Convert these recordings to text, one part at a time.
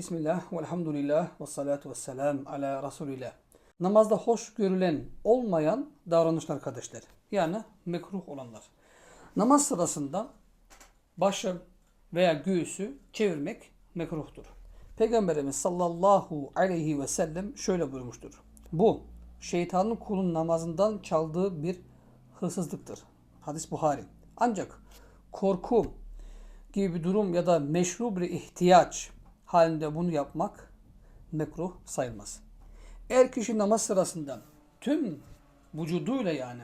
Bismillah, velhamdülillah, ve salatu ve selam ala Resulillah. Namazda hoş görülen olmayan davranışlar arkadaşlar. Yani mekruh olanlar. Namaz sırasında başı veya göğüsü çevirmek mekruhtur. Peygamberimiz sallallahu aleyhi ve sellem şöyle buyurmuştur. Bu şeytanın kulun namazından çaldığı bir hırsızlıktır. Hadis Buhari. Ancak korku gibi bir durum ya da meşru bir ihtiyaç halinde bunu yapmak mekruh sayılmaz. Eğer kişi namaz sırasında tüm vücuduyla yani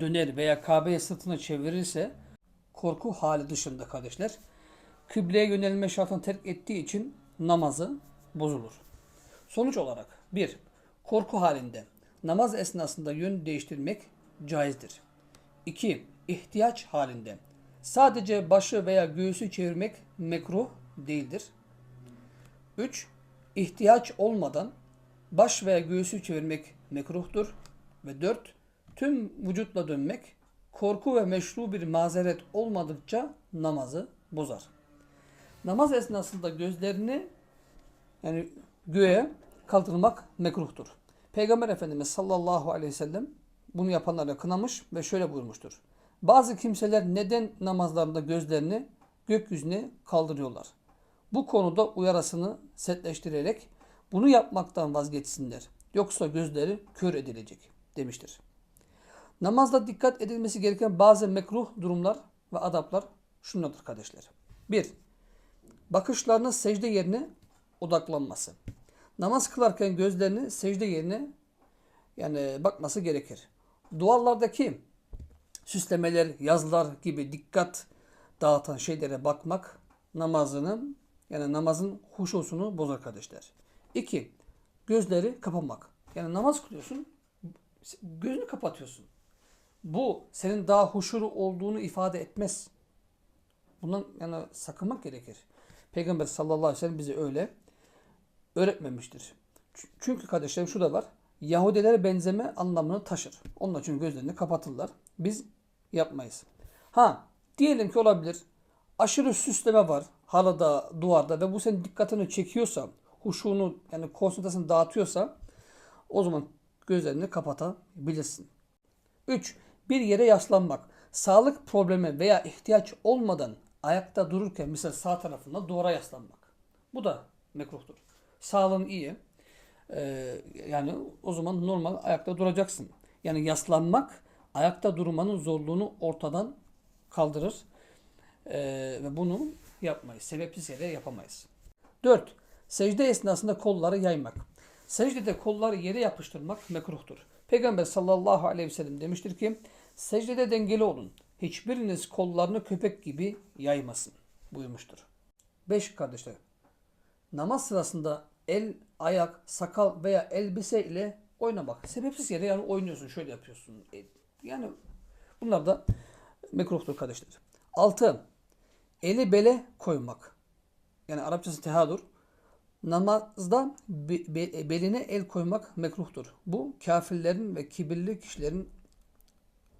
döner veya Kabe'ye sırtını çevirirse korku hali dışında kardeşler kıbleye yönelme şartını terk ettiği için namazı bozulur. Sonuç olarak bir Korku halinde namaz esnasında yön değiştirmek caizdir. 2. ihtiyaç halinde sadece başı veya göğsü çevirmek mekruh değildir. 3. ihtiyaç olmadan baş veya göğsü çevirmek mekruhtur. Ve 4. Tüm vücutla dönmek korku ve meşru bir mazeret olmadıkça namazı bozar. Namaz esnasında gözlerini yani göğe kaldırmak mekruhtur. Peygamber Efendimiz sallallahu aleyhi ve sellem bunu yapanlara kınamış ve şöyle buyurmuştur. Bazı kimseler neden namazlarında gözlerini gökyüzüne kaldırıyorlar? Bu konuda uyarasını setleştirerek bunu yapmaktan vazgeçsinler. Yoksa gözleri kör edilecek demiştir. Namazda dikkat edilmesi gereken bazı mekruh durumlar ve adaplar şunlardır kardeşler. 1. Bakışlarının secde yerine odaklanması. Namaz kılarken gözlerini secde yerine yani bakması gerekir. Duvarlardaki süslemeler, yazılar gibi dikkat dağıtan şeylere bakmak namazını yani namazın huşusunu bozar kardeşler. 2. Gözleri kapamak. Yani namaz kılıyorsun, gözünü kapatıyorsun. Bu senin daha huşuru olduğunu ifade etmez. Bundan yani sakınmak gerekir. Peygamber sallallahu aleyhi ve sellem bize öyle öğretmemiştir. Çünkü kardeşlerim şu da var. Yahudilere benzeme anlamını taşır. Onlar çünkü gözlerini kapatırlar. Biz yapmayız. Ha diyelim ki olabilir. Aşırı süsleme var halıda, duvarda ve bu senin dikkatini çekiyorsa, huşunu yani konsantrasını dağıtıyorsa o zaman gözlerini kapatabilirsin. 3. Bir yere yaslanmak. Sağlık problemi veya ihtiyaç olmadan ayakta dururken mesela sağ tarafında duvara yaslanmak. Bu da mekruhtur. Sağlığın iyi. Ee, yani o zaman normal ayakta duracaksın. Yani yaslanmak ayakta durmanın zorluğunu ortadan kaldırır. Ee, ve bunu yapmayız. Sebepsiz yere yapamayız. 4. Secde esnasında kolları yaymak. Secdede kolları yere yapıştırmak mekruhtur. Peygamber sallallahu aleyhi ve sellem demiştir ki secdede dengeli olun. Hiçbiriniz kollarını köpek gibi yaymasın buyurmuştur. 5 kardeşler. Namaz sırasında el, ayak, sakal veya elbise ile oynamak. Sebepsiz yere yani oynuyorsun, şöyle yapıyorsun. E, Yani bunlar da mekruhtur kardeşler. 6. Eli bele koymak. Yani Arapçası tehadur. Namazda be- be- beline el koymak mekruhtur. Bu kafirlerin ve kibirli kişilerin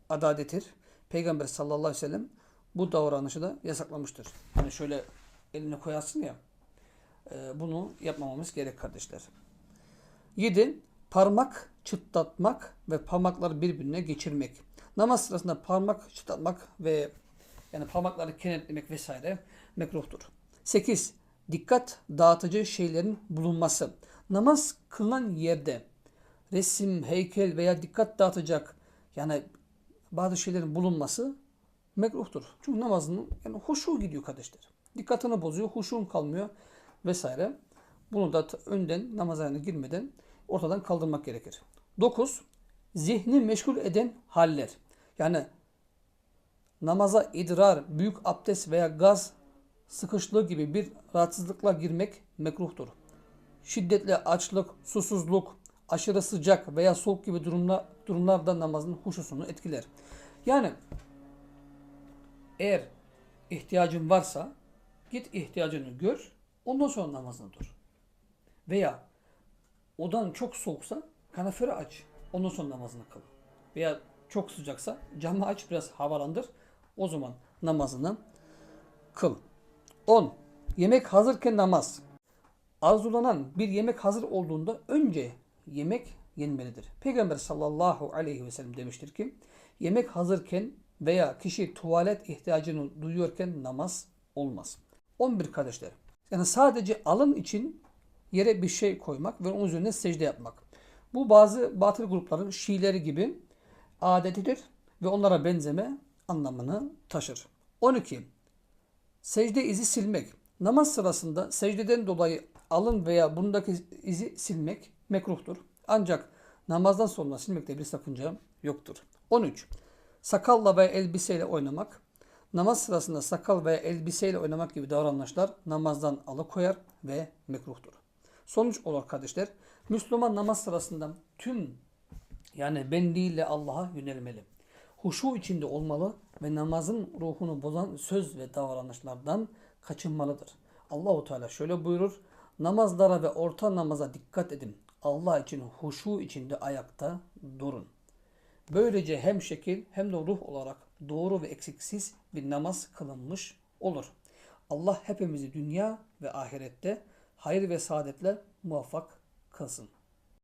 adadetidir. Peygamber sallallahu aleyhi ve sellem bu davranışı da yasaklamıştır. Yani şöyle eline koyarsın ya e, bunu yapmamamız gerek kardeşler. 7. Parmak çıtlatmak ve parmakları birbirine geçirmek. Namaz sırasında parmak çıtlatmak ve yani parmakları kenetlemek vesaire mekruhtur. 8. Dikkat dağıtıcı şeylerin bulunması. Namaz kılınan yerde resim, heykel veya dikkat dağıtacak yani bazı şeylerin bulunması mekruhtur. Çünkü namazın yani huşu gidiyor kardeşler. Dikkatini bozuyor, huşun kalmıyor vesaire. Bunu da önden namazlarına girmeden ortadan kaldırmak gerekir. 9. Zihni meşgul eden haller. Yani namaza idrar, büyük abdest veya gaz sıkışlığı gibi bir rahatsızlıkla girmek mekruhtur. Şiddetli açlık, susuzluk, aşırı sıcak veya soğuk gibi durumlar, durumlarda namazın huşusunu etkiler. Yani eğer ihtiyacın varsa git ihtiyacını gör, ondan sonra namazını dur. Veya odan çok soğuksa kanaferi aç, ondan sonra namazını kıl. Veya çok sıcaksa camı aç biraz havalandır, o zaman namazını kıl. 10. Yemek hazırken namaz. arzulanan bir yemek hazır olduğunda önce yemek yenmelidir. Peygamber sallallahu aleyhi ve sellem demiştir ki yemek hazırken veya kişi tuvalet ihtiyacını duyuyorken namaz olmaz. 11 kardeşler. Yani sadece alın için yere bir şey koymak ve onun üzerine secde yapmak. Bu bazı batıl grupların Şiileri gibi adetidir ve onlara benzeme anlamını taşır. 12. Secde izi silmek. Namaz sırasında secdeden dolayı alın veya bundaki izi silmek mekruhtur. Ancak namazdan sonra silmekte bir sakınca yoktur. 13. Sakalla veya elbiseyle oynamak. Namaz sırasında sakal veya elbiseyle oynamak gibi davranışlar namazdan alıkoyar ve mekruhtur. Sonuç olarak kardeşler, Müslüman namaz sırasında tüm yani benliğiyle Allah'a yönelmeli. Huşu içinde olmalı ve namazın ruhunu bozan söz ve davranışlardan kaçınmalıdır. Allahu Teala şöyle buyurur: Namazlara ve orta namaza dikkat edin. Allah için huşu içinde ayakta durun. Böylece hem şekil hem de ruh olarak doğru ve eksiksiz bir namaz kılınmış olur. Allah hepimizi dünya ve ahirette hayır ve saadetle muvaffak kılsın.